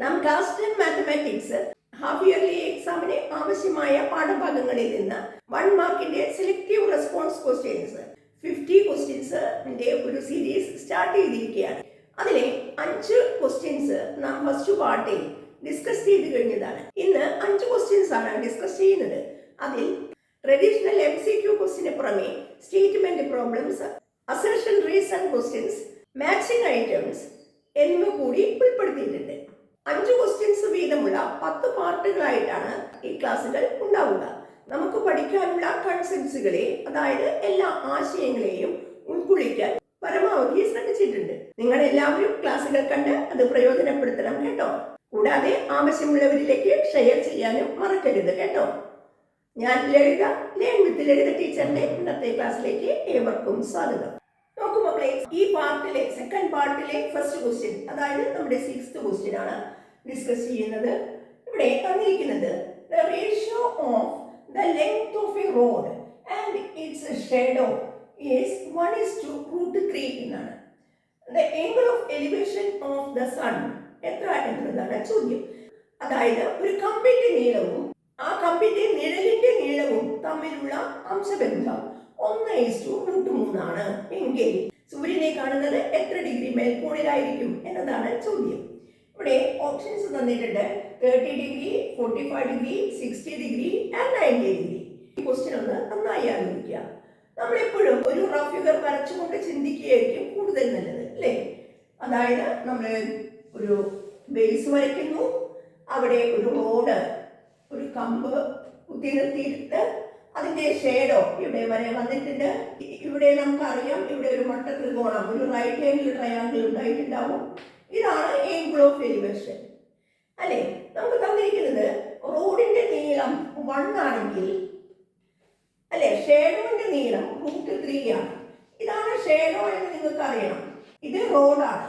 നാം ten mathematics half yearly എക്സാമിന് ആവശ്യമായ പാഠഭാഗങ്ങളിൽ നിന്ന് വൺ മാർക്കിന്റെ സെലക്റ്റീവ് റെസ്പോൺസ് ക്വസ്റ്റ്യൻസ് ഫിഫ്റ്റി ക്വസ്റ്റ്യൻസിന്റെ ഒരു സീരീസ് സ്റ്റാർട്ട് ചെയ്തിരിക്കുകയാണ്. അതിലെ അഞ്ച് ക്വസ്റ്റ്യൻസ് നാം ഫസ്റ്റ് പാർട്ടിൽ ഡിസ്കസ് ചെയ്ത് കഴിഞ്ഞതാണ്. ഇന്ന് അഞ്ച് ക്വസ്റ്റ്യൻസ് ആണ് ഡിസ്കസ് ചെയ്യുന്നത്. അതിൽ ട്രഡീഷണൽ എം സി ക്യു ക്വസ്റ്റിന് പുറമെ statement problems assertion reason questions matching items എന്നിവ കൂടി ഉൾപ്പെടുത്തിയിട്ടുണ്ട്. അഞ്ച് ക്വസ്റ്റ്യൻസ് വീതമുള്ള പത്ത് പാർട്ടുകളായിട്ടാണ് ഈ ക്ലാസ്സുകൾ ഉണ്ടാവുക. നമുക്ക് പഠിക്കാനുള്ള കൺസെപ്റ്റ്സുകളെ അതായത് എല്ലാ ആശയങ്ങളെയും ഉൾക്കൊള്ളിക്കാൻ പരമാവധി ശ്രമിച്ചിട്ടുണ്ട്. നിങ്ങൾ എല്ലാവരും ക്ലാസ്സുകൾ കണ്ട് അത് പ്രയോജനപ്പെടുത്തണം കേട്ടോ. കൂടാതെ ആവശ്യമുള്ളവരിലേക്ക് ഷെയർ ചെയ്യാനും മറക്കരുത് കേട്ടോ. ഞാൻ ലളിത ലേൺ വിത്ത് ലളിത ടീച്ചറിന്റെ ഇന്നത്തെ ക്ലാസ്സിലേക്ക് ഏവർക്കും സ്വാഗതം. നോക്കൂ മക്കളെ ഈ പാർട്ടിലെ സെക്കൻഡ് പാർട്ടിലെ ഫസ്റ്റ് ക്വസ്റ്റ്യൻ അതായത് നമ്മുടെ സിക്സ്ത് ക്വസ്റ്റ്യൻ ആണ്. ഡിസ്കസ് ചെയ്യുന്നത് ഇവിടെ തന്നിരിക്കുന്നത് the ratio of the length of a rod and its shadow is one is to root three എന്നാണ്. The angle of elevation of the sun എത്ര എന്നുള്ളതാണ് ചോദ്യം. അതായത് ഒരു കമ്പിന്റെ നീളവും ആ കമ്പിന്റെ നിഴലിന്റെ നീളവും തമ്മിലുള്ള അംശബന്ധം ഒന്ന് ഇസ്റ്റു റൂട്ട് മൂന്നാണ് എങ്കിൽ സൂര്യനെ കാണുന്നത് എത്ര ഡിഗ്രി മേൽക്കോണിലായിരിക്കും എന്നതാണ് ചോദ്യം. ഇവിടെ ഓപ്ഷൻസ് തന്നിട്ടുണ്ട് thirty degree forty five degree sixty degree and ninety degree ഈ ക്വസ്റ്റ്യൻ ഒന്ന് നന്നായി ആലോചിക്കുക. നമ്മളെപ്പോഴും ഒരു റഫ് ഫിഗർ വരച്ചുകൊണ്ട് ചിന്തിക്കുകയായിരിക്കും കൂടുതൽ നല്ലത് അല്ലേ? അതായത് നമ്മൾ ഒരു ബേസ് വരയ്ക്കുന്നു അവിടെ ഒരു റോഡ് ഒരു കമ്പ് കുത്തി നിർത്തിയിട്ട് അതിന്റെ ഷേഡോ ഇവിടെ വരെ വന്നിട്ടുണ്ട്. ഇവിടെ നമുക്കറിയാം ഇവിടെ ഒരു മട്ട ത്രികോണം ഒരു റൈറ്റ് ആംഗിൾ ട്രയാങ്കിൾ ഉണ്ടായിട്ടുണ്ടാവും. ഇതാണ് ഏംഗിൾ എലിവേഷൻ അല്ലെ? നമുക്ക് തന്നിരിക്കുന്നത് റോഡിന്റെ നീളം വൺ ആണെങ്കിൽ അല്ലെ? ഷേഡോന്റെ നീളം റൂട്ട് ത്രീ ആണ്. ഇതാണ് ഷേഡോ എന്ന് നിങ്ങൾക്ക് അറിയണം ഇത് റോഡാണ്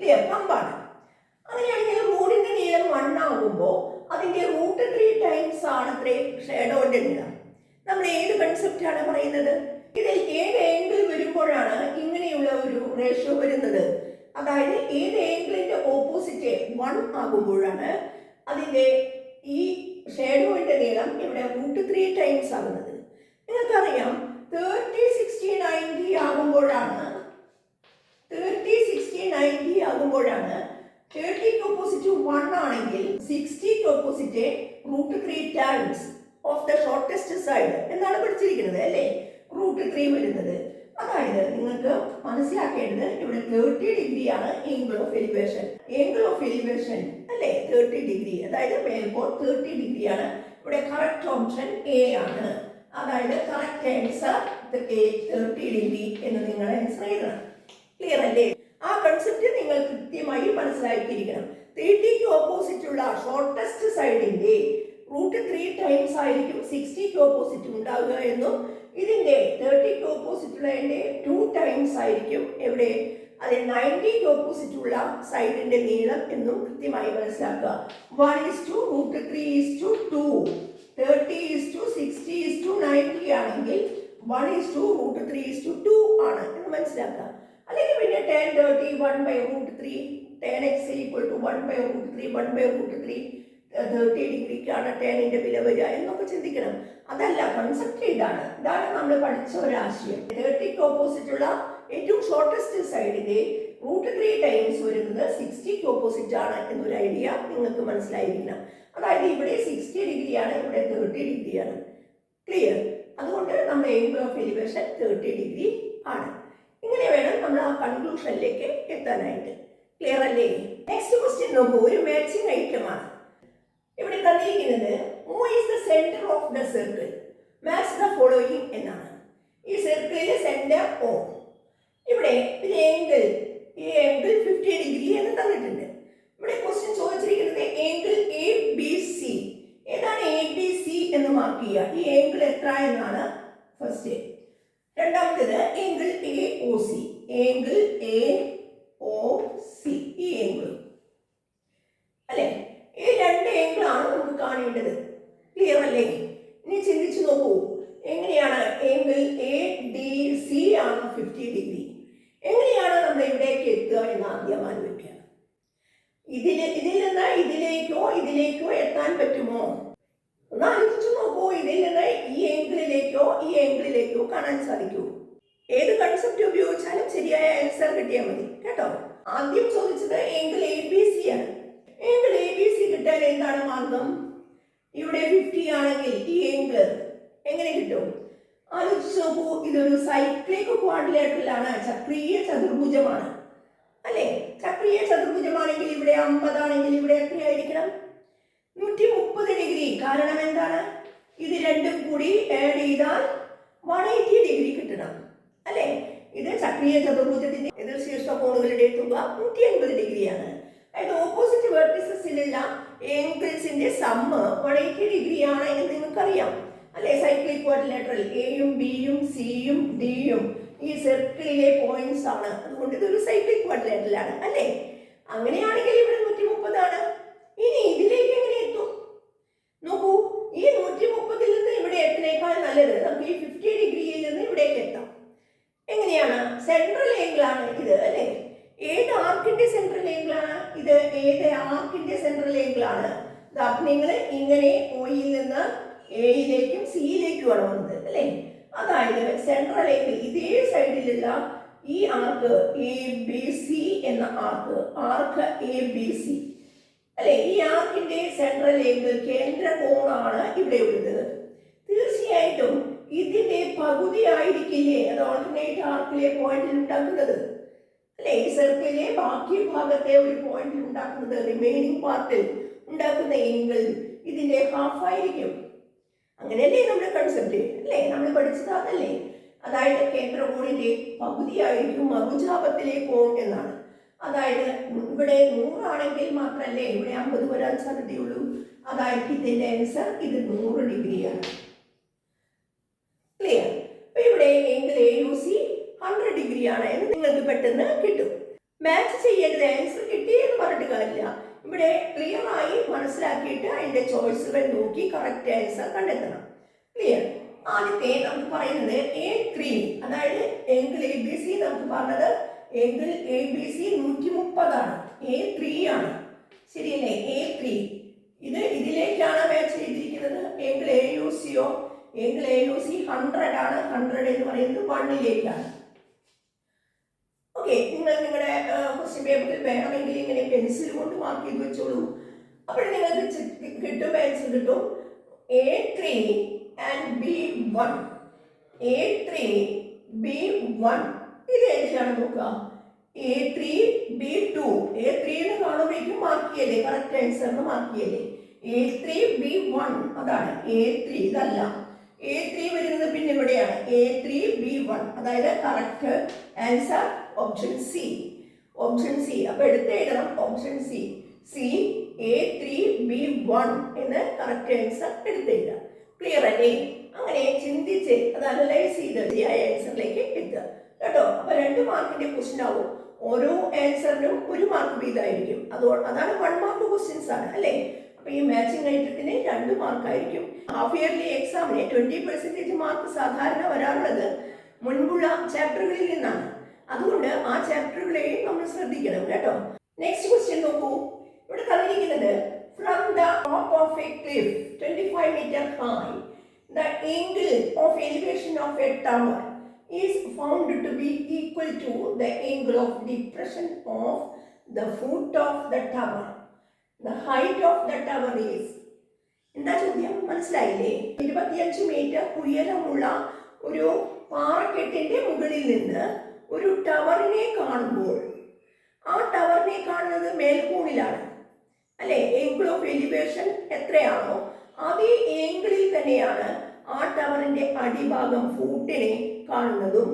ക്ലിയർ പമ്പാണ് അങ്ങനെയാണെങ്കിൽ റോഡിന്റെ നീളം വൺ ആകുമ്പോൾ അതിന്റെ റൂട്ട് ത്രീ ടൈംസ് ആണ് അത്രേ ഷേഡോന്റെ നീളം. നമ്മൾ ഏത് കൺസെപ്റ്റ് ആണ് പറയുന്നത്? ഇതിൽ ഏത് ഏംഗിൾ വരുമ്പോഴാണ് ഇങ്ങനെയുള്ള ഒരു റേഷ്യോ വരുന്നത്? അതായത് ഏത് ഏംഗിളിന്റെ ഓപ്പോസിറ്റ് വൺ ആകുമ്പോഴാണ് അതിന്റെ ഈ ഷേഡോയുടെ നീളം ഇവിടെ റൂട്ട് ത്രീ ടൈംസ് ആകുന്നത്. നിങ്ങൾക്കറിയാം തേർട്ടി സിക്സ്റ്റി നയന്റി ആകുമ്പോഴാണ് തേർട്ടി സിക്സ്റ്റി നയന്റി ആകുമ്പോഴാണ് തേർട്ടിക്ക് ഓപ്പോസിറ്റ് വൺ ആണെങ്കിൽ സിക്സ്റ്റിക്ക് opposite root three times of the shortest side എന്നാണ് പഠിച്ചിരിക്കുന്നത് അല്ലേ? റൂട്ട് ത്രീ വരുന്നത്. അതായത് നിങ്ങൾക്ക് മനസ്സിലാക്കേണ്ടത് ഇവിടെ തേർട്ടി ആണ് angle of elevation angle of elevation അല്ലേ? തേർട്ടി ഡിഗ്രി അതായത് മേൽപോൾ തേർട്ടി ഡിഗ്രിയാണ് ഇവിടെ കറക്റ്റ് ഓപ്ഷൻ എ ആണ്. അതായത് കറക്റ്റ് ആൻസർ തേർട്ടി ഡിഗ്രി എന്ന് നിങ്ങൾ ആൻസർ ചെയ്യണം. ക്ലിയർ അല്ലേ? ആ കൺസെപ്റ്റ് നിങ്ങൾ കൃത്യമായി മനസ്സിലാക്കിയിരിക്കണം തേർട്ടിക്ക് ഓപ്പോസിറ്റ് ഉള്ള ഷോർട്ടസ്റ്റ് സൈഡിന്റെ റൂട്ട് ത്രീ ടൈംസ് ആയിരിക്കും സിക്സ്റ്റിക്ക് ഓപ്പോസിറ്റ് ഉണ്ടാവുക എന്നും ഇതിന്റെ തേർട്ടിക്ക് ഓപ്പോസിറ്റ് ഉള്ളതിന്റെ ടു ടൈംസ് ആയിരിക്കും എവിടെ? അതിൽ നയന്റിക്ക് ഓപ്പോസിറ്റ് ഉള്ള സൈഡിന്റെ നീളം എന്നും കൃത്യമായി മനസ്സിലാക്കുക. One is to root three is to two thirty is to sixty is to ninety ആണെങ്കിൽ one is to root three is to two two എന്ന് മനസ്സിലാക്കുക. അല്ലെങ്കിൽ പിന്നെ tan thirty one by root three tan x equal to one by root three one by root three thirty ഡിഗ്രിക്കാണ് ടേണിന്റെ വില വരിക എന്നൊക്കെ ചിന്തിക്കണം. അതല്ല കൺസെപ്റ്റ് ഇതാണ്. ഇതാണ് നമ്മൾ പഠിച്ച ഒരാശയം തേർട്ടിക്ക് ഓപ്പോസിറ്റ് ഉള്ള ഏറ്റവും ഷോർട്ടസ്റ്റ് സൈഡിലെ റൂട്ട് ത്രീ ടൈംസ് വരുന്നത് സിക്സ്റ്റിക്ക് ഓപ്പോസിറ്റ് ആണ് എന്നൊരു ഐഡിയ നിങ്ങൾക്ക് മനസ്സിലായിരിക്കണം. അതായത് ഇവിടെ സിക്സ്റ്റി ഡിഗ്രിയാണ് ഇവിടെ തേർട്ടി ഡിഗ്രിയാണ് ക്ലിയർ അതുകൊണ്ട് നമ്മുടെ aim of elevation thirty degree ആണ്. ഇങ്ങനെ വേണം നമ്മൾ ആ കൺക്ലൂഷനിലേക്ക് എത്താനായിട്ട്. ക്ലിയർ അല്ലേ? നെക്സ്റ്റ് ക്വസ്റ്റ്യൻ നോക്കൂ. ഒരു മാച്ചിങ് ഐറ്റം ആണ്. ഇവിടെ തന്നിരിക്കുന്നത് who is the centre of the circle match the following എന്നാണ്. ഈ സർക്കിളിലെ സെന്റർ ഓ ഇവിടെ ഒരു ഏംഗിൾ ഈ ഏംഗിൾ ഫിഫ്റ്റി ഡിഗ്രി എന്ന് തന്നിട്ടുണ്ട്. ഇവിടെ ക്വസ്റ്റ്യൻ ചോദിച്ചിരിക്കുന്നത് ഏങ്കിൾ എ ബി സി ഏതാണ് എ ബി സി എന്ന് മാർക്ക് ചെയ്യുക? ഈ ഏങ്കിൾ എത്ര എന്നാണ് ഫസ്റ്റ് രണ്ടാമത്തേത് angle A O C angle A O C ഈ ഏങ്കിൾ അല്ലേ? ഈ രണ്ട് ഏങ്കിളാണ് നമുക്ക് കാണേണ്ടത്. ക്ലിയർ അല്ലേ? ഇനി ചിന്തിച്ചു നോക്കൂ. എങ്ങനെയാണ് ഏങ്കിൾ എ ഡി സി ആണ് ഫിഫ്റ്റി ഡിഗ്രി എങ്ങനെയാണ് നമ്മൾ ഇവിടേക്ക് എത്തുക എന്ന് ആദ്യം ആലോചിക്കുക. ഇതിൽ ഇതിൽ നിന്ന് ഇതിലേക്കോ ഇതിലേക്കോ എത്താൻ പറ്റുമോ? ഒന്ന് ആലോചിച്ചു നോക്കൂ. ഇതിൽ നിന്ന് ഈ ഏങ്കിളിലേക്കോ ഈ ഏങ്കിളിലേക്കോ കാണാൻ സാധിക്കൂ. ഏത് കൺസെപ്റ്റ് ഉപയോഗിച്ചാലും ശരിയായ ആൻസർ കിട്ടിയാൽ മതി. കേട്ടോ? ആദ്യം ചോദിച്ചത് ഏങ്കിൾ എ ബി സി ആണ് ഏങ്കിൾ എ ബി സി കിട്ടാൻ എന്താണ് മാർഗം ഇവിടെ ഫിഫ്റ്റി ആണെങ്കിൽ ഈ ഏങ്കിൾ എങ്ങനെ കിട്ടും ആലോചിച്ച് നോക്കൂ ഇതൊരു സൈക്ലിക് ക്വാഡിലേറ്ററിലാണ് ചക്രീയ ചതുർഭുജമാണ്. അല്ലേ? ചക്രീയ ചതുർഭുജമാണെങ്കിൽ ഇവിടെ അമ്പതാണെങ്കിൽ ഇവിടെ എത്രയായിരിക്കണം? നൂറ്റി മുപ്പത് ഡിഗ്രി. കാരണം എന്താണ്? ഇത് രണ്ടും കൂടി ആഡ് ചെയ്താൽ വൺ എയ്റ്റി ഡിഗ്രി കിട്ടണം. അല്ലേ? ഇത് ചക്രീയ ചതുർഭുജത്തിന്റെ എതിർ ശീർഷ കോണുകളുടെ തുക നൂറ്റി എൺപത് ഡിഗ്രിയാണ്. അതായത് ഓപ്പോസിറ്റ് വെർട്ടിസസിലുള്ള ഏങ്കിൾസിന്റെ സമ്മ് വൺ എയ്റ്റി ഡിഗ്രി ആണ് എന്ന് നിങ്ങൾക്കറിയാം. അല്ലെ? സൈക്ലിക് കോർഡിനേറ്റർ എയും ബിയും സിയും ഡിയും ഈ സർക്കിളിലെ പോയിന്റ്സ് ആണ്. അതുകൊണ്ട് ഇതൊരു സൈക്ലിക് കോർഡിനേറ്ററിലാണ് അല്ലേ? അങ്ങനെയാണെങ്കിൽ ഇവിടെ നൂറ്റി മുപ്പതാണ് ഇനി ഇതിലേക്ക് എങ്ങനെ എത്തും? നോക്കൂ ഈ നൂറ്റി മുപ്പതിൽ നിന്ന് ഇവിടെ എത്തുന്നേക്കാൾ നല്ലത് നമുക്ക് ഈ ഫിഫ്റ്റി ഡിഗ്രിയിൽ നിന്ന് ഇവിടേക്ക് എത്താം. എങ്ങനെയാണ്? സെൻട്രൽ ആണ് ഇത് അല്ലേ? ഏത് ആർക്കിന്റെ സെൻട്രൽ ആണ്? ഇത് ഏത് ആർക്കിന്റെ സെൻട്രൽ ആണ്? നിങ്ങൾ ഇങ്ങനെ ഓയിൽ നിന്ന് എയിലേക്കും സിയിലേക്കുമാണ് വന്നത് അല്ലേ? അതായത് സെൻട്രൽ ഏങ്കിൾ ഇതേ സൈഡിലുള്ള ഈ ആർക്ക് എ ബി സി എന്ന arc arc A B C അല്ലെ? ഈ ആർക്കിന്റെ സെൻട്രൽ ഏങ്കിൾ കേന്ദ്ര കോണാണ് ഇവിടെ ഉള്ളത്. തീർച്ചയായിട്ടും ഇതിന്റെ പകുതി ആയിരിക്കില്ലേ? അത് ഓൾട്ടർനേറ്റ് ആർക്കിലെ പോയിന്റിൽ ഉണ്ടാക്കുന്നത്. അല്ലെ? ഈ സർക്കിളിലെ ബാക്കി ഭാഗത്തെ ഒരു പോയിന്റിൽ ഉണ്ടാക്കുന്നത് റിമൈനിങ് പാർട്ടിൽ ഉണ്ടാക്കുന്ന എങ്കിൽ ഇതിന്റെ ഹാഫ് ആയിരിക്കും. അങ്ങനെയല്ലേ നമ്മുടെ കൺസെപ്റ്റ് അല്ലേ? നമ്മൾ പഠിച്ചത് അതല്ലേ? അതായത് കേന്ദ്രകോണിന്റെ പകുതിയായിരിക്കും മറുചാപത്തിലെ കോൺ എന്നാണ്. അതായത് ഇവിടെ നൂറാണെങ്കിൽ മാത്രമല്ലേ ഇവിടെ അമ്പത് വരാൻ സാധ്യതയുള്ളൂ? അതായത് ഇതിന്റെ ആൻസർ ഇത് നൂറ് ഡിഗ്രിയാണ്. ക്ലിയർ അപ്പൊ ഇവിടെ എങ്കിൽ എ യു സി ഹൺഡ്രഡ് ഡിഗ്രിയാണ് എന്ന് നിങ്ങൾക്ക് പെട്ടെന്ന് കിട്ടും. മാച്ച് ചെയ്യേണ്ടത് ആൻസർ കിട്ടി എന്ന് പറഞ്ഞിട്ട് കാര്യമില്ല. ഇവിടെ ക്ലിയർ ആയി മനസ്സിലാക്കിയിട്ട് അതിന്റെ ചോയ്സുകൾ നോക്കി കറക്റ്റ് ആൻസർ കണ്ടെത്തണം. ക്ലിയർ ആദ്യത്തെ നമുക്ക് പറയുന്നത് എ ത്രീ അതായത് എങ്കിൽ എ ബി സി നമുക്ക് പറഞ്ഞത് എങ്കിൽ എ ബി സി നൂറ്റി മുപ്പതാണ് എ ത്രീ ആണ്. ശരിയല്ലേ? എ ത്രീ ഇത് ഇതിലേക്കാണ് മാച്ച് ചെയ്തിരിക്കുന്നത്. എങ്കിൽ എ യു സിയോ എങ്കിൽ എ യു സി ഹൺഡ്രഡ് ആണ്. ഹൺഡ്രഡ് എന്ന് പറയുന്നത് വണ്ണിലേക്കാണ് ഓക്കെ നിങ്ങൾ നിങ്ങളുടെ ക്വസ്റ്റ്യൻ പേപ്പറിൽ വേണമെങ്കിൽ ഇങ്ങനെ പെൻസിൽ കൊണ്ട് മാർക്ക് ചെയ്ത് വെച്ചോളൂ. അപ്പോൾ നിങ്ങൾക്ക് കിട്ടും പെൻസിൽ കിട്ടും. A three and B one A three B one ഇത് ഏതിലാണ് നോക്കുക? A three B two A three എന്ന് കാണുമ്പോഴേക്കും മാർക്ക് ചെയ്യല്ലേ? കറക്റ്റ് ആൻസറിന് മാർക്ക് ചെയ്യല്ലേ? എ ത്രീ ബി വൺ അതാണ്. എ ത്രീ ഇതല്ല. എ ത്രീ വരുന്നത് പിന്നെ ഇവിടെയാണ് എ ത്രീ ബി വൺ അതായത് correct answer option C option C അപ്പൊ എടുത്തെഴുതണം option C C A three B one എന്ന് കറക്റ്റ് ആൻസർ എടുത്ത് എഴുതാം ക്ലിയർ അല്ലേ? അങ്ങനെ ചിന്തിച്ച് അത് അനലൈസ് ചെയ്ത് ശരിയായ ആൻസറിലേക്ക് എത്തുക. കേട്ടോ? അപ്പൊ രണ്ട് മാർക്കിന്റെ ക്വസ്റ്റ്യൻ ആവും. ഓരോ ആൻസറിനും ഒരു മാർക്ക് വീതമായിരിക്കും. അതുകൊണ്ട് അതാണ് വൺ മാർക്ക് ക്വസ്റ്റ്യൻസ് ആണ് അല്ലേ? അപ്പൊ ഈ മാച്ചിങ് ഐറ്റത്തിന് രണ്ട് മാർക്കായിരിക്കും ഹാഫ് ഇയർലി എക്സാമിന് ട്വന്റി പെർസെന്റേജ് മാർക്ക് സാധാരണ വരാറുള്ളത് മുൻപുള്ള ചാപ്റ്ററുകളിൽ നിന്നാണ്. അതുകൊണ്ട് ആ ചാപ്റ്ററുകളെയും നമ്മൾ ശ്രദ്ധിക്കണം കേട്ടോ. നെക്സ്റ്റ് ക്വസ്റ്റ്യൻ നോക്കൂ. ഇവിടെ തന്നിരിക്കുന്നത് from the top of a cliff twenty five metre high the angle of elevation of a tower is found to be equal to the angle of depression of the foot of the tower the height of the tower is എന്താ ചോദ്യം? മനസ്സിലായില്ലേ? ഇരുപത്തിയഞ്ച് metre ഉയരമുള്ള ഒരു പാറക്കെട്ടിന്റെ മുകളിൽ നിന്ന് ഒരു ടവറിനെ കാണുമ്പോൾ ആ ടവറിനെ കാണുന്നത് മേൽക്കൂണിലാണ് അല്ലെ? ഏങ്കിൾ ഓഫ് എലിവേഷൻ എത്രയാണോ അതേ ഏങ്കിളിൽ തന്നെയാണ് ആ ടവറിന്റെ അടിഭാഗം ഫൂട്ടിനെ കാണുന്നതും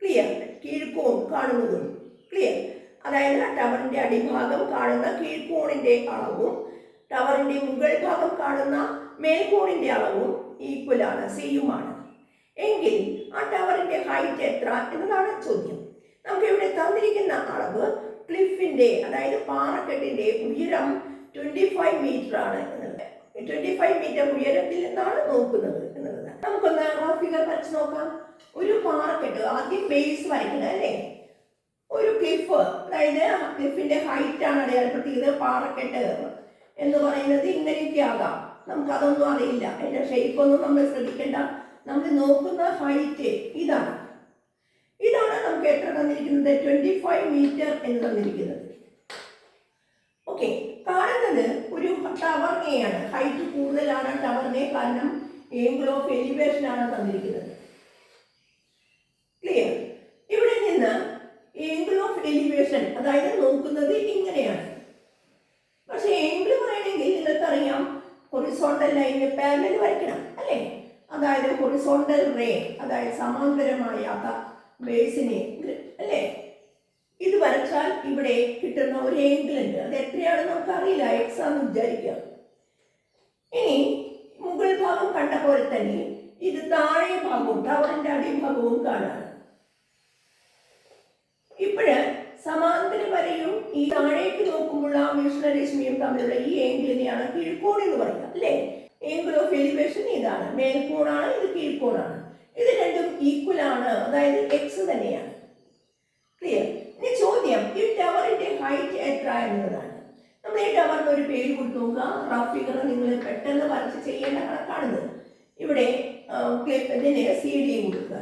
ക്ലിയർ കീഴ്ക്കോൺ കാണുന്നതും ക്ലിയർ അതായത് ആ ടവറിന്റെ അടിഭാഗം കാണുന്ന കീഴ്ക്കോണിന്റെ അളവും ടവറിന്റെ മുകൾ ഭാഗം കാണുന്ന മേൽക്കോണിന്റെ അളവും ഈക്വൽ ആണ്. സെയിമാണ് എങ്കിൽ ആ ടവറിന്റെ ഹൈറ്റ് എത്ര എന്നതാണ് ചോദ്യം. നമുക്ക് ഇവിടെ തന്നിരിക്കുന്ന അളവ് ക്ലിഫിന്റെ അതായത് പാറക്കെട്ടിന്റെ ഉയരം ട്വന്റി ഫൈവ് മീറ്റർ ആണ് എന്നുള്ളത്. ട്വന്റി ഫൈവ് മീറ്റർ ഉയരത്തിൽ നിന്നാണ് നോക്കുന്നത് എന്നുള്ളത്. നമുക്കൊന്ന് ആ ഫിഗർ വരച്ച് നോക്കാം. ഒരു പാറക്കെട്ട് ആദ്യം ബേസ് വരയ്ക്കണം അല്ലേ? ഒരു ക്ലിഫ് അതായത് ക്ലിഫിന്റെ ഹൈറ്റ് ആണ് അടയാളപ്പെടുത്തിയത് പാറക്കെട്ട് എന്ന് പറയുന്നത് ഇങ്ങനെയൊക്കെ ആകാം. നമുക്കതൊന്നും അറിയില്ല. അതിന്റെ ഷേപ്പ് ഒന്നും നമ്മൾ ശ്രദ്ധിക്കേണ്ട നമ്മൾ നോക്കുന്ന ഹൈറ്റ് ഇതാണ്. ഇതാണ് നമുക്ക് എത്ര തന്നിരിക്കുന്നത്? ട്വന്റി ഫൈവ് മീറ്റർ എന്ന് തന്നിരിക്കുന്നത്. ഓക്കെ കാണുന്നത് ഒരു ടവറിനെയാണ് ഹൈറ്റ് കൂടുതലാണ് ടവറിനെ കാരണം ഏങ്കിൾ ഓഫ് എലിവേഷൻ ആണ് തന്നിരിക്കുന്നത്. ക്ലിയർ ഇവിടെ നിന്ന് ഏങ്കിൾ ഓഫ് എലിവേഷൻ അതായത് നോക്കുന്നത് ഇങ്ങനെയാണ്. പക്ഷെ ഏങ്കിൾ പറയണമെങ്കിൽ നിങ്ങൾക്കറിയാം. ഹൊറിസോണ്ടൽ ലൈനിന് പാരലൽ വരയ്ക്കണം. അതായത് ഹൊറിസോണ്ടൽ റേ അതായത് സമാന്തരമായാത്ത ബേസിനെ അല്ലേ? ഇത് വരച്ചാൽ ഇവിടെ കിട്ടുന്ന ഒരു ഏംഗിൾ ഉണ്ട്. അത് എത്രയാണെന്ന് നമുക്ക് അറിയില്ല എക്സ് ആണെന്ന് വിചാരിക്കുക ഇനി മുകൾ ഭാഗം കണ്ട പോലെ തന്നെ ഇത് താഴെ ഭാഗവും ടവറിന്റെ അടിഭാഗവും കാണാം. ഇപ്പോഴ് സമാന്തര വരയും ഈ താഴേക്ക് നോക്കുമ്പോൾ ആ വീക്ഷണരശ്മിയും തമ്മിലുള്ള ഈ ഏംഗിളിനെയാണ് കീഴ്ക്കോണെന്ന് എന്ന് അല്ലേ? ഏങ്കിൾ ഓഫ് എലിവേഷൻ ഇതാണ്. മേൽക്കോണാണ് ഇത് കീഴ്ക്കോണാണ് ഇത് രണ്ടും ഈക്വൽ ആണ്. അതായത് എക്സ് തന്നെയാണ്. ക്ലിയർ ഇനി ചോദ്യം ഈ ടവറിന്റെ ഹൈറ്റ് എത്ര എന്നതാണ്. നമ്മൾ ഈ ടവറിന് ഒരു പേര് കൊടുത്തു നോക്കുക. റഫ് ഫിഗർ നിങ്ങൾ പെട്ടെന്ന് വരച്ച് ചെയ്യേണ്ട കണക്കാണിത്. ഇവിടെ ഇതിന് സി ഡി കൊടുക്കുക.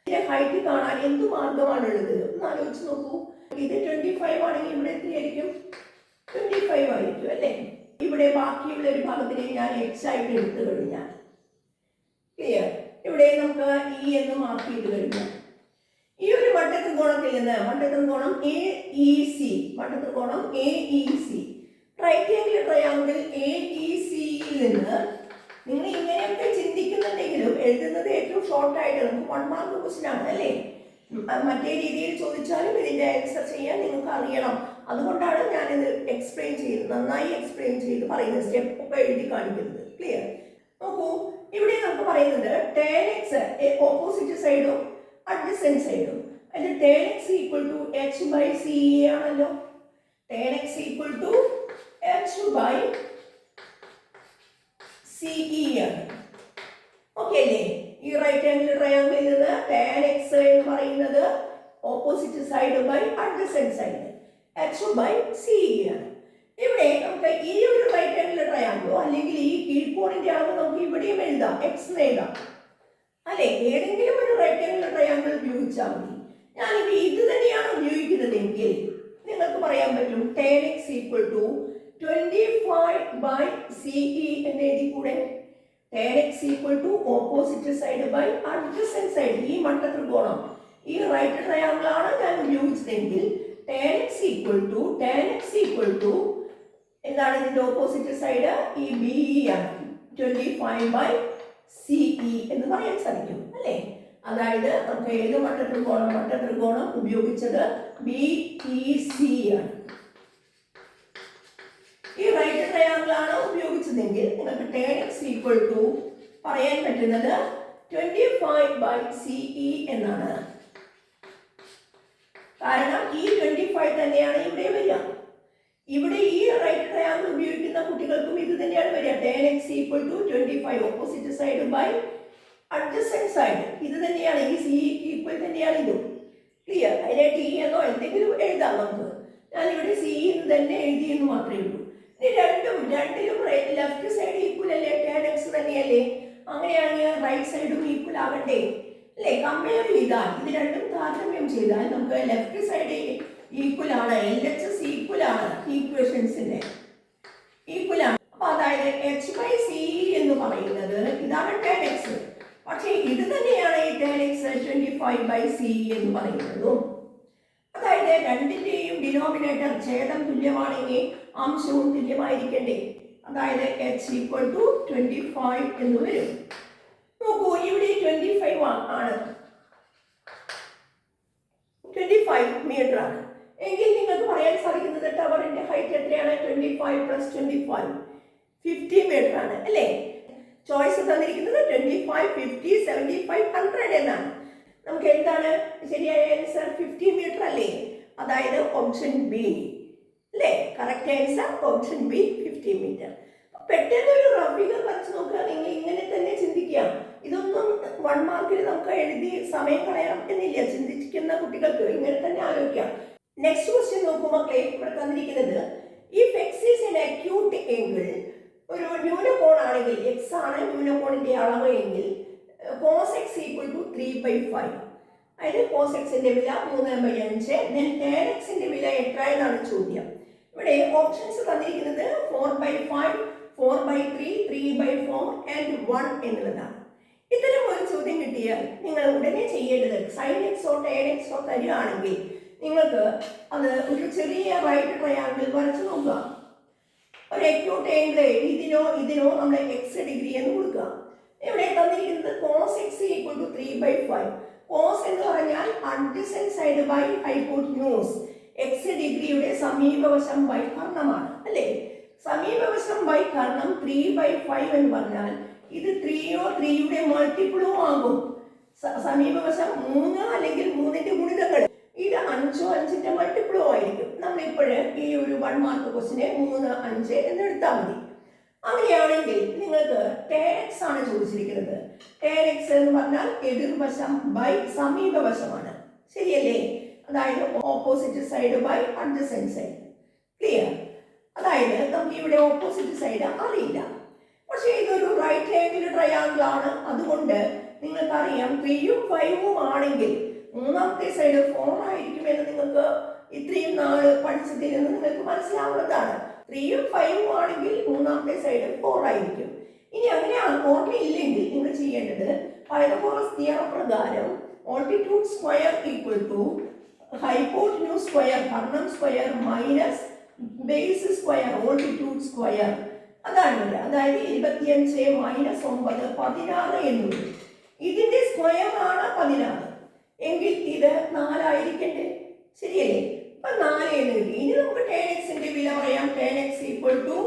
ഇതിന്റെ ഹൈറ്റ് കാണാൻ എന്ത് മാർഗമാണ് ഉള്ളത്? ഒന്ന് ആലോചിച്ച് നോക്കൂ. ഇത് ട്വന്റി ഫൈവ് ആണെങ്കിൽ ഇവിടെ എത്രയായിരിക്കും? ട്വന്റി ഫൈവ് ആയിരിക്കും അല്ലേ? ഇവിടെ ബാക്കിയുള്ള ഒരു ഭാഗത്തിനെ ഞാൻ എക്സ് ആയിട്ട് എടുത്തു കഴിഞ്ഞാൽ. ക്ലിയർ ഇവിടെ നമുക്ക് ഇ എന്ന് മാർക്ക് ചെയ്ത് കഴിഞ്ഞാൽ. ഈ ഒരു വട്ടത്രികോണത്തിൽ നിന്ന് വട്ടത്രികോണം A E C വട്ടത്രികോണം A E C right angle triangle A E സിയിൽ നിന്ന് നിങ്ങൾ ഇങ്ങനെയൊക്കെ ചിന്തിക്കുന്നുണ്ടെങ്കിലും എഴുതുന്നത് ഏറ്റവും ഷോർട്ട് ആയിട്ട് നമുക്ക് വൺ മാർക്ക് ക്വസ്റ്റ്യൻ ആണ് അല്ലേ? മറ്റേ രീതിയിൽ ചോദിച്ചാലും ഇതിന്റെ ആൻസർ ചെയ്യാൻ നിങ്ങൾക്ക് അറിയണം. അതുകൊണ്ടാണ് ഞാനിത് എക്സ്പ്ലെയിൻ ചെയ്ത് നന്നായി എക്സ്പ്ലെയിൻ ചെയ്ത് പറയുന്നത് സ്റ്റെപ്പ് ഒക്കെ എഴുതി കാണിക്കുന്നത്. ക്ലിയർ നോക്കൂ ഇവിടെ നമുക്ക് പറയുന്നത് ടെൻ എക്സ് ഓപ്പോസിറ്റ് സൈഡും അഡ്ജസെന്റ് സൈഡും അതിൽ tan x equal to H by C ആണല്ലോ. Tan x equal to H by C E ആണ്. ഓക്കെ അല്ലേ? ഈ റൈറ്റ് ആംഗിൾ ട്രയാംഗിളിൽ നിന്ന് ടേൻ എക്സ് എന്ന് പറയുന്നത് opposite side by adjacent side H by C ആണ്. ഇവിടെ നമുക്ക് ഈ ഒരു റൈറ്റ് ആംഗിൾ ട്രയാംഗിളോ അല്ലെങ്കിൽ ഈ കീഴ്ക്കോണിന്റെ അളവ് നമുക്ക് ഇവിടെയും എഴുതാം. എക്സ് എന്ന് എഴുതാം. അല്ലെ? ഏതെങ്കിലും ഒരു റൈറ്റ് ആംഗിൾ ട്രയാംഗിൾ ഉപയോഗിച്ചാൽ മതി. ഞാനിപ്പോൾ ഇത് തന്നെയാണ് ഉപയോഗിക്കുന്നതെങ്കിൽ നിങ്ങൾക്ക് പറയാൻ പറ്റും tan x equal to twenty five by C E എന്ന് എഴുതി കൂടെ tan x equal to opposite side by adjacent side ഈ മട്ട ത്രികോണം. ഈ റൈറ്റ് ട്രയാങ്കിൾ ആണ് ഞാൻ ഉപയോഗിച്ചതെങ്കിൽ tan x equal to tan x equal to എന്താണ് ഇതിന്റെ ഓപ്പോസിറ്റ് സൈഡ് ഈ ബി ഇ ആണ് twenty five by C E എന്ന് പറയാൻ സാധിക്കും അല്ലേ? അതായത് നമുക്ക് ഏത് മട്ട ത്രികോണം മട്ട ത്രികോണം ഉപയോഗിച്ചത് ബി ഇ സി ആണ്. ഈ റൈറ്റ് ട്രയാങ്കിൾ ഉപയോഗിച്ചതെങ്കിൽ നിങ്ങൾക്ക് ടെൻ എക്സ് ഈക്വൽ ടു പറയാൻ പറ്റുന്നത് twenty five by C E എന്നാണ്. കാരണം ഈ ട്വന്റി ഫൈവ് തന്നെയാണ് ഇവിടെ വരിക. ഇവിടെ ഈ റൈറ്റ് ട്രയാങ്കിൾ ഉപയോഗിക്കുന്ന കുട്ടികൾക്കും ഇത് തന്നെയാണ് വരിക. Tan x equal to twenty five opposite side by adjacent side ഇത് തന്നെയാണ് ഈ സി ഈക്വൽ തന്നെയാണ് ഇതും. ക്ലിയർ അതിനെ ടി എന്നോ എന്തെങ്കിലും എഴുതാം നമുക്ക്. ഞാൻ ഇവിടെ സി എന്ന് തന്നെ എഴുതി എന്ന് മാത്രമേ ഉള്ളൂ. ഇനി രണ്ടും രണ്ടിലും ലെഫ്റ്റ് സൈഡ് ഈക്വൽ അല്ലേ? ടെൻ എക്സ് തന്നെയല്ലേ? അങ്ങനെയാണെങ്കിൽ റൈറ്റ് സൈഡും ഈക്വൽ ആകണ്ടേ? അല്ലേ? കമ്പയർ ചെയ്താൽ ഇത് രണ്ടും താരതമ്യം ചെയ്താൽ നമുക്ക് ലെഫ്റ്റ് സൈഡ് ഈക്വൽ ആണ്. എൽ എച്ച് എസ് ഈക്വൽ ആണ് ഈക്വേഷൻസിന്റെ ഈക്വൽ ആണ്. അപ്പൊ അതായത് എച്ച് ബൈ സി എന്ന് പറയുന്നത് ഇതാണ് ടെൻ എക്സ് പക്ഷേ ഇത് തന്നെയാണ് ഈ tan twenty five by C എന്ന് പറയുന്നതും. അതായത് രണ്ടിന്റെയും ഡിനോമിനേറ്റർ ഛേദം തുല്യമാണെങ്കിൽ അംശവും തുല്യമായിരിക്കണ്ടേ? അതായത് H equal to twenty five എന്ന് വരും. നോക്കൂ ഇവിടെ ട്വന്റി ഫൈവ് ആണ്. ട്വന്റി ഫൈവ് മീറ്റർ ആണ്. എങ്കിൽ നിങ്ങൾക്ക് പറയാൻ സാധിക്കുന്നത് ടവറിന്റെ ഹൈറ്റ് എത്രയാണ്? Twenty five plus twenty five fifty metre ആണ് അല്ലേ? ചോയ്സ് തന്നിരിക്കുന്നത് twenty five fifty seventy five hundred എന്നാണ്. നമുക്ക് എന്താണ് ശരിയായ ആൻസർ ഫിഫ്റ്റി മീറ്റർ അല്ലേ? അതായത് ഓപ്ഷൻ ബി അല്ലേ? Correct answer option B fifty metre പെട്ടെന്ന് ഒരു റഫികൾ വരച്ച് നോക്കുകയാണെങ്കിൽ ഇങ്ങനെ തന്നെ ചിന്തിക്കാം. ഇതൊന്നും വൺ മാർക്കിൽ നമുക്ക് എഴുതി സമയം കളയണം എന്നില്ല. ചിന്തിക്കുന്ന കുട്ടികൾക്ക് ഇങ്ങനെ തന്നെ ആലോചിക്കാം. നെക്സ്റ്റ് ക്വസ്റ്റ്യൻ നോക്കുമ്പോൾ മക്കളെ ഇവിടെ തന്നിരിക്കുന്നത് if x is an acute എങ്കിൽ ഒരു ന്യൂനകോൺ ആണെങ്കിൽ എക്സ് ആണ് ന്യൂനകോണിന്റെ അളവ് എങ്കിൽ cos x equal to three by five അതായത് കോസ് എക്സിന്റെ വില മൂന്ന് ബൈ അഞ്ച് ടെൻ എക്സിന്റെ വില എത്ര എന്നാണ് ചോദ്യം. ഇവിടെ ഓപ്ഷൻസ് തന്നിരിക്കുന്നത് four by five four by three three by four and one എന്നുള്ളതാണ്. ഇത്തരം ഒരു ചോദ്യം കിട്ടിയാൽ നിങ്ങൾ ഉടനെ ചെയ്യേണ്ടത് സൈൻ എക്സോ ടേൺ എക്സോ തരികയാണെങ്കിൽ നിങ്ങൾക്ക് അത് ഒരു ചെറിയ റൈറ്റ് ട്രയാങ്കിൾ വരച്ചു നോക്കുക. ഒരു അക്യൂട്ട് ആംഗിൾ ഇതിനോ ഇതിനോ നമ്മൾ എക്സ് ഡിഗ്രി എന്ന് കൊടുക്കുക. ഇവിടെ തന്നിരിക്കുന്നത് cos x equal to three by five cos എന്ന് പറഞ്ഞാൽ adjacent side by hypotenuse x ഡിഗ്രിയുടെ സമീപവശം ബൈ കർണമാണ് അല്ലേ? സമീപവശം ബൈ കാരണം ത്രീ ബൈ ഫൈവ് എന്ന് പറഞ്ഞാൽ ഇത് ത്രീയോ ത്രീയുടെ മൾട്ടിപ്പിളോ ആകും. സമീപവശം മൂന്ന് അല്ലെങ്കിൽ മൂന്നിന്റെ ഗുണിതങ്ങൾ. ഇത് അഞ്ചോ അഞ്ചിന്റെ മൾട്ടിപ്പിളോ ആയിരിക്കും. നമ്മൾ ഇപ്പോഴ് ഈ ഒരു വൺ മാർക്ക് ക്വസ്റ്റിനെ മൂന്ന് അഞ്ച് എന്ന് എടുത്താൽ മതി. അങ്ങനെയാണെങ്കിൽ നിങ്ങൾക്ക് ടേരക്സ് ആണ് ചോദിച്ചിരിക്കുന്നത്. ടേരക്സ് എന്ന് പറഞ്ഞാൽ എതിർവശം ബൈ സമീപവശമാണ്. ശരിയല്ലേ? അതായത് opposite side by adjacent side clear അതായത് നമുക്ക് ഇവിടെ ഓപ്പോസിറ്റ് സൈഡ് അറിയില്ല. പക്ഷേ ഇതൊരു റൈറ്റ് ആംഗിൾ ട്രയാങ്കിൾ ആണ്. അതുകൊണ്ട് നിങ്ങൾക്കറിയാം ത്രീയും ഫൈവും ആണെങ്കിൽ മൂന്നാമത്തെ സൈഡ് ഫോർ ആയിരിക്കും എന്ന് നിങ്ങൾക്ക് ഇത്രയും നാൾ പഠിച്ചതിൽ നിന്ന് നിങ്ങൾക്ക് മനസ്സിലാവുന്നതാണ്. ത്രീയും ഫൈവും ആണെങ്കിൽ മൂന്നാമത്തെ സൈഡ് ഫോർ ആയിരിക്കും. ഇനി അങ്ങനെ ഓർമ്മയില്ലെങ്കിൽ നിങ്ങൾ ചെയ്യേണ്ടത് പൈതഗോറസ് തിയറം പ്രകാരം altitude square equal to hypotenuse square Karnam square minus base square altitude square അതാണ് ഇവിടെ അതായത് ഇരുപത്തിയഞ്ച് മൈനസ് ഒമ്പത് പതിനാറ് എന്നുള്ളത് ഇതിന്റെ സ്ക്വയർ ആണ് പതിനാറ്. എങ്കിൽ ഇത് നാലായിരിക്കണ്ടേ? ശരിയല്ലേ? അപ്പൊ നാല് എന്ന് ഇനി നമുക്ക് ടെൻ എക്സിന്റെ വില പറയാം. Tan x equal to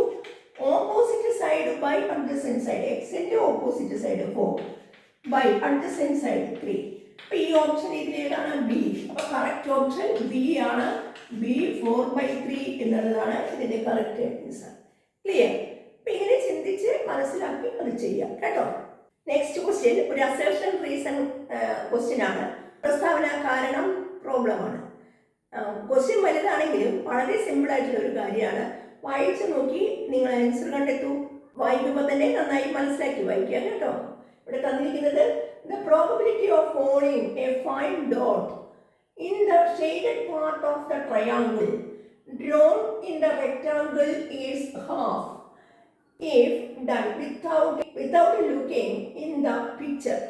opposite side by adjacent side എക്സിന്റെ opposite side four by adjacent side three അപ്പൊ ഈ ഓപ്ഷൻ ഇതിൽ ഏതാണ്? ബി അപ്പൊ കറക്റ്റ് ഓപ്ഷൻ ബി ആണ്. ബി ഫോർ ബൈ ത്രീ എന്നുള്ളതാണ് ഇതിന്റെ കറക്റ്റ് ആൻസർ ക്ലിയർ അപ്പൊ ഇങ്ങനെ ചിന്തിച്ച് മനസ്സിലാക്കി അത് ചെയ്യാം. കേട്ടോ? നെക്സ്റ്റ് ക്വസ്റ്റ്യൻ ഒരു അസേഷൻ റീസൺ ക്വസ്റ്റ്യൻ ആണ്. പ്രസ്താവന കാരണം പ്രോബ്ലം ആണ്. ക്വസ്റ്റ്യൻ വലുതാണെങ്കിലും വളരെ സിമ്പിൾ ആയിട്ടുള്ള ഒരു കാര്യമാണ്. വായിച്ചു നോക്കി നിങ്ങൾ ആൻസർ കണ്ടെത്തൂ. വായിക്കുമ്പോൾ തന്നെ നന്നായി മനസ്സിലാക്കി വായിക്കുക. കേട്ടോ? ഇവിടെ തന്നിരിക്കുന്നത് the probability of falling a fine dot in the shaded part of the triangle drawn in the rectangle is half if done without without looking in the picture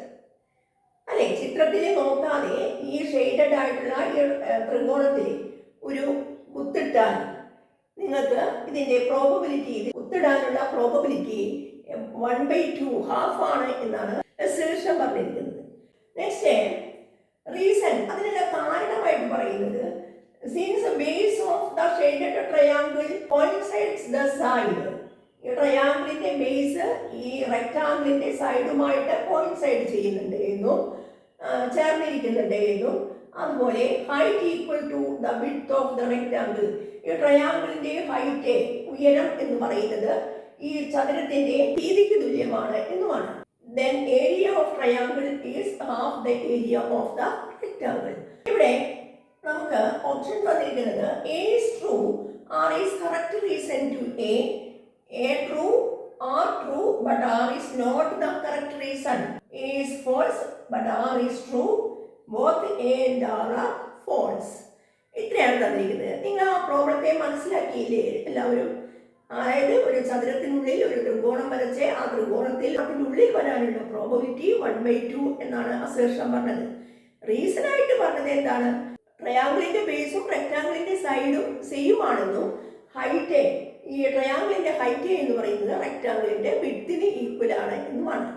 അല്ലെ ചിത്രത്തിൽ നോക്കാതെ ഈ ഷെയ്ഡഡ് ആയിട്ടുള്ള ഈ ത്രികോണത്തിൽ ഒരു കുത്തിട്ടാൽ നിങ്ങൾക്ക് ഇതിന്റെ probability കുത്തിടാനുള്ള probability one by two half ആണ് എന്നാണ് ശേഷം പറഞ്ഞിരിക്കുന്നത്. നെക്സ്റ്റ് റീസൺ അതിനുള്ള കാരണമായിട്ട് പറയുന്നത് since base of the shaded triangle coincides the side ഈ ട്രയാങ്കിളിന്റെ ബേസ് ഈ റെക്ടാങ്കിളിന്റെ സൈഡുമായിട്ട് കോയിൻസൈഡ് ചെയ്യുന്നുണ്ട് എന്നും ചേർന്നിരിക്കുന്നുണ്ട് എന്നും അതുപോലെ height equal to the width of the rectangle ഈ ട്രയാങ്കിളിന്റെ ഹൈറ്റ് ഉയരം എന്ന് പറയുന്നത് ഈ ചതുരത്തിന്റെ വീതിക്ക് തുല്യമാണ് എന്നുമാണ്. Then area of triangle is half the area of the rectangle. ഇവിടെ നമുക്ക് ഓപ്ഷൻ തന്നിരിക്കുന്നത് A is true R is correct reason to A A true or true but R is not the correct reason. A is false but R is true. Both A and R are false. ഇത്രയാണ് തന്നിരിക്കുന്നത് നിങ്ങൾ ആ പ്രോബ്ലത്തെ മനസ്സിലാക്കിയില്ലേ എല്ലാവരും അതായത് ഒരു ചതുരത്തിനുള്ളിൽ ഒരു ത്രികോണം വരച്ച് ആ ത്രികോണത്തിൽ അതിനുള്ളിൽ വരാനുള്ള പ്രോബിലിറ്റി വൺ ബൈ ടു എന്നാണ് അസേർഷൻ പറഞ്ഞത്. റീസൺ ആയിട്ട് പറഞ്ഞത് എന്താണ്? ട്രയാങ്കിളിന്റെ ബേസും റെക്ടാങ്കിളിന്റെ സൈഡും സെയിം ആണെന്നും ഹൈറ്റ് ഈ ട്രയാങ്കിളിന്റെ ഹൈറ്റ് എന്ന് പറയുന്നത് റെക്ടാങ്കിളിന്റെ വിഡ്ത്തിന് ഈക്വൽ ആണ് എന്നുമാണ്.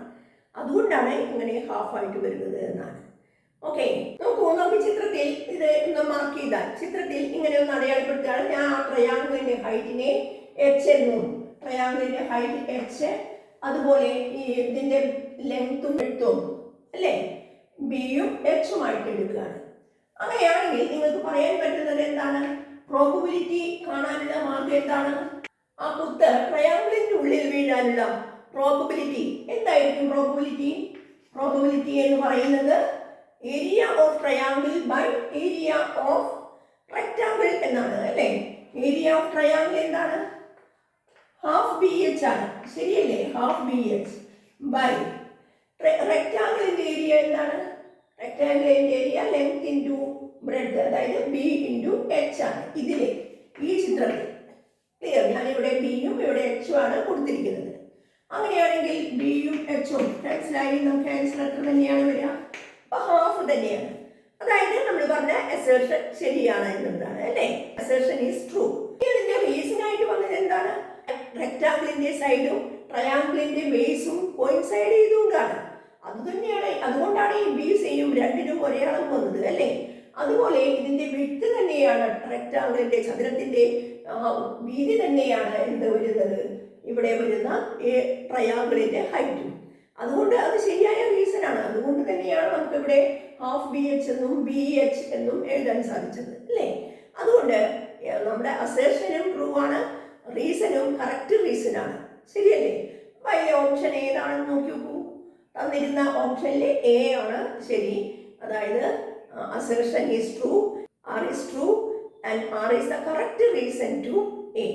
അതുകൊണ്ടാണ് ഇങ്ങനെ ഹാഫ് ആയിട്ട് വരുന്നത് എന്നാണ്. ഓക്കെ നോക്കൂ നമുക്ക് ചിത്രത്തിൽ ഇത് ഒന്ന് മാർക്ക് ചെയ്താൽ ചിത്രത്തിൽ ഇങ്ങനെ ഒന്ന് അടയാളപ്പെടുത്തുകയാണ്. ഞാൻ ആ ട്രയാങ്കിളിന്റെ ഹൈറ്റിനെ എച്ച് എന്നും ട്രയാങ്കിളിന്റെ ഹൈറ്റ് എച്ച് അതുപോലെ ഈ ഇതിന്റെ ലെങ്ത്തും എടുത്തും അല്ലേ? ബിയും എച്ചുമായിട്ട് എടുക്കുകയാണ്. അങ്ങനെയാണെങ്കിൽ നിങ്ങൾക്ക് പറയാൻ പറ്റുന്നത് എന്താണ്? പ്രോബിലിറ്റി കാണാനുള്ള മാർഗം എന്താണ്? ആ കുത്ത് ട്രയാങ്കിളിന്റെ ഉള്ളിൽ വീഴാനുള്ള പ്രോബിലിറ്റി എന്തായിരിക്കും പ്രോബിലിറ്റി പ്രോബിലിറ്റി എന്ന് പറയുന്നത് area of triangle by area of rectangle എന്നാണ് അല്ലേ? ഏരിയ ഓഫ് ട്രയാങ്കിൾ എന്താണ്? ഹാഫ് ബി എച്ച് ആണ്. ശരിയല്ലേ? ഹാഫ് ബി എച്ച് ബൈ റെക്റ്റാങ്കിളിന്റെ ഏരിയ എന്താണ്? റെക്റ്റാങ്കിളിന്റെ ഏരിയ ലെങ്ത് ഇന്റു ബ്രെഡ് അതായത് ബി ഇന്റു എച്ച് ആണ് ഇതിലെ ഈ ചിത്രത്തിൽ. ക്ലിയർ ഞാനിവിടെ ബിയും ഇവിടെ എച്ചും ആണ് കൊടുത്തിരിക്കുന്നത്. അങ്ങനെയാണെങ്കിൽ ബിയും എച്ചും മനസ്സിലായി? നമുക്ക് ആൻസർ എത്ര തന്നെയാണ് വരിക. അപ്പൊ ഹാഫ് തന്നെയാണ്. അതായത് നമ്മൾ പറഞ്ഞ അസേർഷൻ ശരിയാണ് എന്നുള്ളതാണ് അല്ലേ? അസേർഷൻ ഈസ് ട്രൂ ഇതിന്റെ റീസൺ ആയിട്ട് വന്നത് എന്താണ് റെക്ടാങ്കിളിന്റെ സൈഡും ട്രയാങ്കിളിന്റെ ബേസും കോയിൻസൈഡ് ചെയ്തുകൊണ്ടാണ്. അതുതന്നെയാണ് അതുകൊണ്ടാണ് ഈ ബി സിയും രണ്ടിനും ഒരേ അളവ് വന്നത് അല്ലേ? അതുപോലെ ഇതിന്റെ വിട്ട് തന്നെയാണ് റെക്റ്റാങ്കിളിന്റെ ചതുരത്തിന്റെ ആ, വീതി തന്നെയാണ് എന്ത് വരുന്നത്? ഇവിടെ വരുന്ന ഈ ട്രയാങ്കിളിന്റെ ഹൈറ്റും അതുകൊണ്ട് അത് ശരിയായ റീസൺ ആണ്. അതുകൊണ്ട് തന്നെയാണ് നമുക്ക് ഇവിടെ ഹാഫ് ബി എച്ച് എന്നും ബി എച്ച് എന്നും എഴുതാൻ സാധിച്ചത് അല്ലേ? അതുകൊണ്ട് നമ്മുടെ അസേഷനും പ്രൂവാണ് റീസണും കറക്റ്റ് റീസൺ ആണ് ശരിയല്ലേ? അപ്പൊ അതിലെ ഓപ്ഷൻ ഏതാണെന്ന് നോക്കി നോക്കൂ. തന്നിരുന്ന ഓപ്ഷനിൽ എ ആണ് ശരി. അതായത് assertion is true R is true and R is the correct reason to A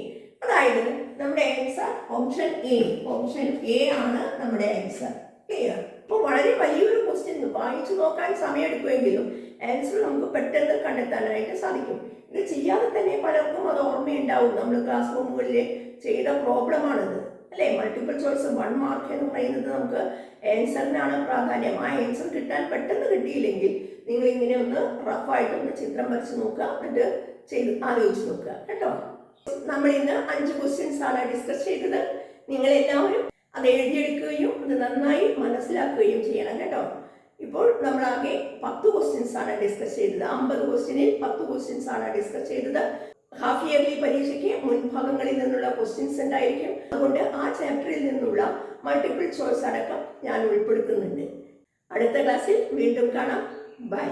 അതായത് നമ്മുടെ answer option A option A ആണ് നമ്മുടെ ആൻസർ ക്ലിയർ അപ്പോൾ വളരെ വലിയൊരു ക്വസ്റ്റ്യൻ വായിച്ചു നോക്കാൻ സമയമെടുക്കുമെങ്കിലും ആൻസർ നമുക്ക് പെട്ടെന്ന് കണ്ടെത്താനായിട്ട് സാധിക്കും. ഇത് ചെയ്യാതെ തന്നെ പലർക്കും അത് ഓർമ്മയുണ്ടാവും. നമ്മൾ ക്ലാസ് റൂമുകളിൽ ചെയ്ത പ്രോബ്ലമാണിത് അല്ലേ? മൾട്ടിപ്പിൾ ചോയ്സ് വൺ മാർക്ക് എന്ന് പറയുന്നത് നമുക്ക് ആൻസറിനാണ് പ്രാധാന്യം. ആ ആൻസർ കിട്ടാൻ പെട്ടെന്ന് കിട്ടിയില്ലെങ്കിൽ നിങ്ങൾ ഇങ്ങനെ ഒന്ന് റഫായിട്ട് ഒന്ന് ചിത്രം വരച്ച് നോക്കുക. എന്നിട്ട് ചെയ്ത് ആലോചിച്ച് നോക്കുക. കേട്ടോ? നമ്മൾ ഇന്ന് അഞ്ച് ക്വസ്റ്റ്യൻസ് ആണ് ഡിസ്കസ് ചെയ്തത്. നിങ്ങളെല്ലാവരും അത് എഴുതിയെടുക്കുകയും അത് നന്നായി മനസ്സിലാക്കുകയും ചെയ്യണം. കേട്ടോ? ഇപ്പോൾ നമ്മൾ ആകെ പത്ത് ക്വസ്റ്റ്യൻസ് ആണ് ഡിസ്കസ് ചെയ്തത്. അമ്പത് ക്വസ്റ്റ്യനിൽ പത്ത് ക്വസ്റ്റ്യൻസ് ആണ് ഡിസ്കസ് ചെയ്തത്. ഹാഫ് ഇയർലി പരീക്ഷയ്ക്ക് മുൻഭാഗങ്ങളിൽ നിന്നുള്ള ക്വസ്റ്റ്യൻസ് ഉണ്ടായിരിക്കും അതുകൊണ്ട് ആ ചാപ്റ്ററിൽ നിന്നുള്ള മൾട്ടിപ്പിൾ ചോയ്സ് അടക്കം ഞാൻ ഉൾപ്പെടുത്തുന്നുണ്ട്. അടുത്ത ക്ലാസ്സിൽ വീണ്ടും കാണാം. ബൈ